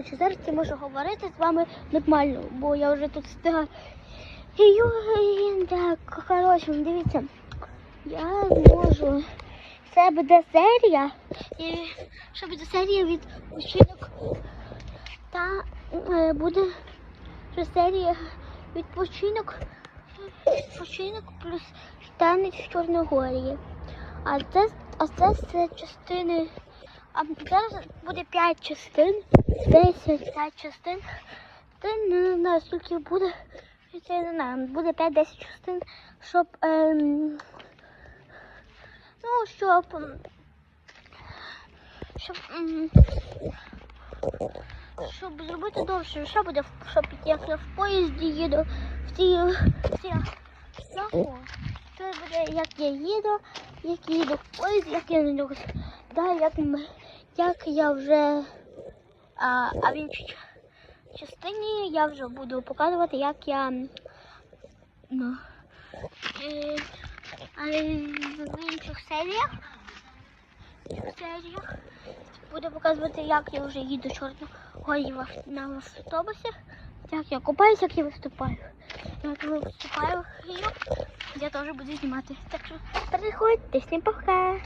коротше, зараз я можу говорити з вами нормально, бо я вже тут встигаю. І Так, коротше, дивіться, я можу. Це буде серія. І що буде серія від учинок. Та е, буде що серія відпочинок. Відпочинок плюс танець в Чорногорії. А це, а це все частини. А зараз буде 5 частин, 10, 5 частин. Та не знаю, скільки буде. Це я не знаю, буде 5-10 частин, щоб. Ем, ну, щоб. Щоб. ем, щоб зробити довше, що буде, щоб як я в поїзді їду в ці в шляху, це буде як я їду, як я їду в поїзді, як я їду, да, як, як я вже а, а в іншій частині я вже буду показувати, як я ну, але в інших серіях серіях буду показувати, як я вже їду чорногорі в на автобусі, як я купаюся, як я виступаю. Як я виступаю, я теж буду знімати. Так що переходьте, всім пока.